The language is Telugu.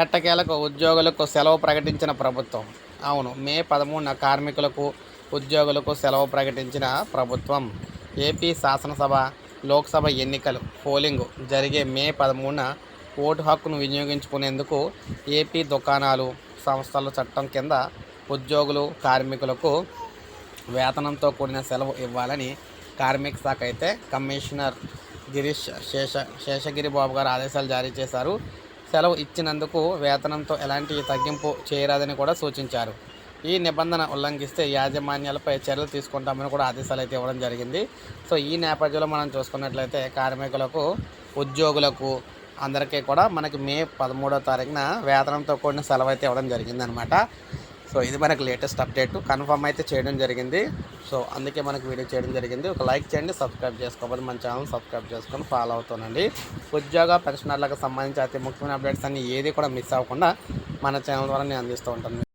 ఎట్టకేలకు ఉద్యోగులకు సెలవు ప్రకటించిన ప్రభుత్వం. అవును మే పదమూడున కార్మికులకు ఉద్యోగులకు సెలవు ప్రకటించిన ప్రభుత్వం. ఏపీ శాసనసభ లోక్సభ ఎన్నికలు పోలింగ్ జరిగే మే పదమూడున ఓటు హక్కును వినియోగించుకునేందుకు ఏపీ దుకాణాలు సంస్థల చట్టం కింద ఉద్యోగులు కార్మికులకు వేతనంతో కూడిన సెలవు ఇవ్వాలని కార్మిక శాఖ అయితే కమిషనర్ గిరీష్ శేష శేషగిరి బాబు గారు ఆదేశాలు జారీ చేశారు. సెలవు ఇచ్చినందుకు వేతనంతో ఎలాంటి తగ్గింపు చేయరాదని కూడా సూచించారు. ఈ నిబంధన ఉల్లంఘిస్తే యాజమాన్యాలపై చర్యలు తీసుకుంటామని కూడా ఆదేశాలు అయితే ఇవ్వడం జరిగింది. సో ఈ నేపథ్యంలో మనం చూసుకున్నట్లయితే కార్మికులకు ఉద్యోగులకు అందరికీ కూడా మనకి మే పదమూడో తారీఖున వేతనంతో కూడిన సెలవు అయితే ఇవ్వడం జరిగిందనమాట సో ఇది మనకు లేటెస్ట్ అప్డేట్. కన్ఫర్మ్ అయితే చేయడం జరిగింది. సో అందుకే మనకు వీడియో చేయడం జరిగింది. ఒక లైక్ చేయండి సబ్స్క్రైబ్ చేసుకోవాలి మన ఛానల్ సబ్స్క్రైబ్ చేసుకొని ఫాలో అవుతానండి ఉద్యోగ పెన్షనర్లకు సంబంధించి అతి ముఖ్యమైన అప్డేట్స్ అన్ని ఏది కూడా మిస్ అవ్వకుండా మన ఛానల్ ద్వారా నేను అందిస్తూ ఉంటాను.